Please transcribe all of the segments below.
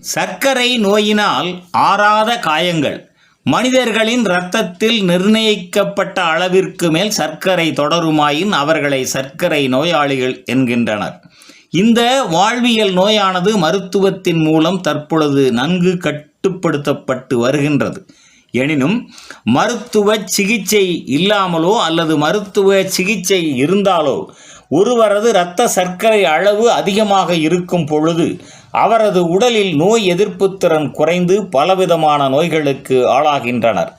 சர்க்கரை நோயினால் ஆறாத காயங்கள். மனிதர்களின் இரத்தத்தில் நிர்ணயிக்கப்பட்ட அளவிற்கு மேல் சர்க்கரை தொடருமாயின் அவர்களை சர்க்கரை நோயாளிகள் என்கின்றனர். இந்த வாழ்வியல் நோயானது மருத்துவத்தின் மூலம் தற்பொழுது நன்கு கட்டுப்படுத்தப்பட்டு வருகின்றது. எனினும் மருத்துவ சிகிச்சை இல்லாமலோ அல்லது மருத்துவ சிகிச்சை இருந்தாலோ ஒருவரது இரத்த சர்க்கரை அளவு அதிகமாக இருக்கும் பொழுது அவரது உடலில் நோய் எதிர்ப்பு திறன் குறைந்து பலவிதமான நோய்களுக்கு ஆளாகின்றனர்.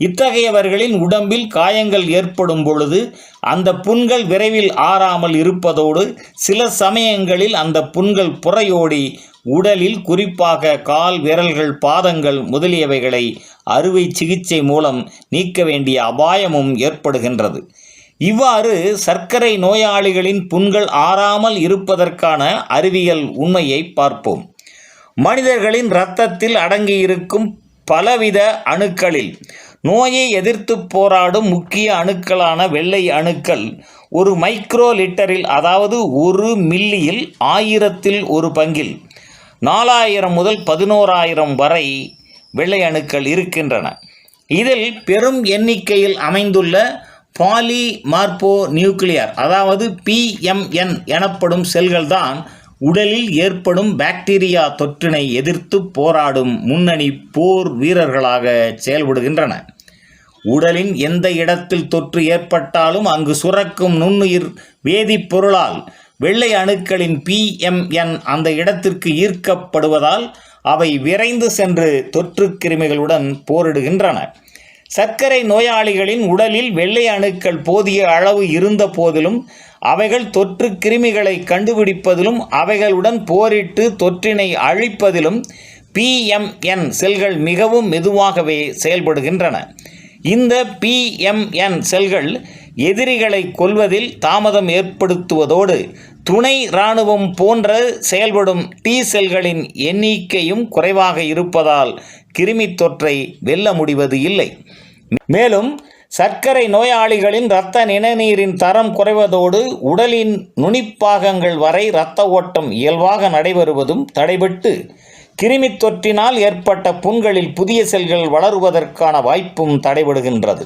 இத்தகையவர்களின் உடம்பில் காயங்கள் ஏற்படும் பொழுது அந்த புண்கள் விரைவில் ஆறாமல் இருப்பதோடு சில சமயங்களில் அந்த புண்கள் புறையோடி உடலில் குறிப்பாக கால் விரல்கள் பாதங்கள் முதலியவைகளை அறுவை சிகிச்சை மூலம் நீக்க வேண்டிய அபாயமும் ஏற்படுகின்றது. இவ்வாறு சர்க்கரை நோயாளிகளின் புண்கள் ஆறாமல் இருப்பதற்கான அறிவியல் உண்மையை பார்ப்போம். மனிதர்களின் இரத்தத்தில் அடங்கியிருக்கும் பலவித அணுக்களில் நோயை எதிர்த்து போராடும் முக்கிய அணுக்களான வெள்ளை அணுக்கள் ஒரு மைக்ரோ லிட்டரில் அதாவது ஒரு மில்லியில் ஆயிரத்தில் ஒரு பங்கில் நாலாயிரம் முதல் பதினோராயிரம் வரை வெள்ளை அணுக்கள் இருக்கின்றன. இதில் பெரும் எண்ணிக்கையில் அமைந்துள்ள பாலி மார்போ நியூக்ளியர் அதாவது பிஎம்என் எனப்படும் செல்கள்தான் உடலில் ஏற்படும் பாக்டீரியா தொற்றினை எதிர்த்து போராடும் முன்னணி போர் வீரர்களாக செயல்படுகின்றன. உடலின் எந்த இடத்தில் தொற்று ஏற்பட்டாலும் அங்கு சுரக்கும் நுண்ணுயிர் வேதிப்பொருளால் வெள்ளை அணுக்களின் பிஎம்என் அந்த இடத்திற்கு ஈர்க்கப்படுவதால் அவை விரைந்து சென்று தொற்று கிருமிகளுடன் போரிடுகின்றன. சர்க்கரை நோயாளிகளின் உடலில் வெள்ளை அணுக்கள் போதிய அளவு இருந்த போதிலும் அவைகள் தொற்று கிருமிகளை கண்டுபிடிப்பதிலும் அவைகளுடன் போரிட்டு தொற்றினை அழிப்பதிலும் பிஎம்என் செல்கள் மிகவும் மெதுவாகவே செயல்படுகின்றன. இந்த பிஎம்என் செல்கள் எதிரிகளை கொல்வதில் தாமதம் ஏற்படுத்துவதோடு துணை இராணுவம் போன்ற செயல்படும் டி செல்களின் எண்ணிக்கையும் குறைவாக இருப்பதால் கிருமி தொற்றை வெல்ல முடிவது இல்லை. மேலும் சர்க்கரை நோயாளிகளின் இரத்த நிணநீரின் தரம் குறைவதோடு உடலின் நுனிப்பாகங்கள் வரை இரத்த ஓட்டம் இயல்பாக நடைபெறுவதும் தடைபட்டு கிருமி தொற்றினால் ஏற்பட்ட புண்களில் புதிய செல்கள் வளருவதற்கான வாய்ப்பும் தடைபடுகின்றது.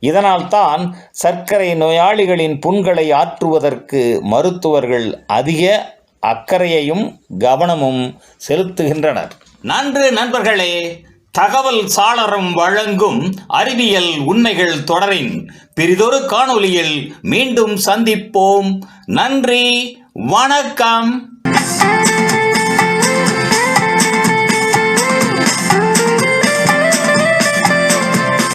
இதனால்தான் சர்க்கரை நோயாளிகளின் புண்களை ஆற்றுவதற்கு மருத்துவர்கள் அதிக அக்கறையையும் கவனமும் செலுத்துகின்றனர். நன்று நண்பர்களே தகவல் சாளரம் வழங்கும் அறிவியல் உண்மைகள் தொடரின் பிரிதொரு காணொளியில் மீண்டும் சந்திப்போம். நன்றி வணக்கம்.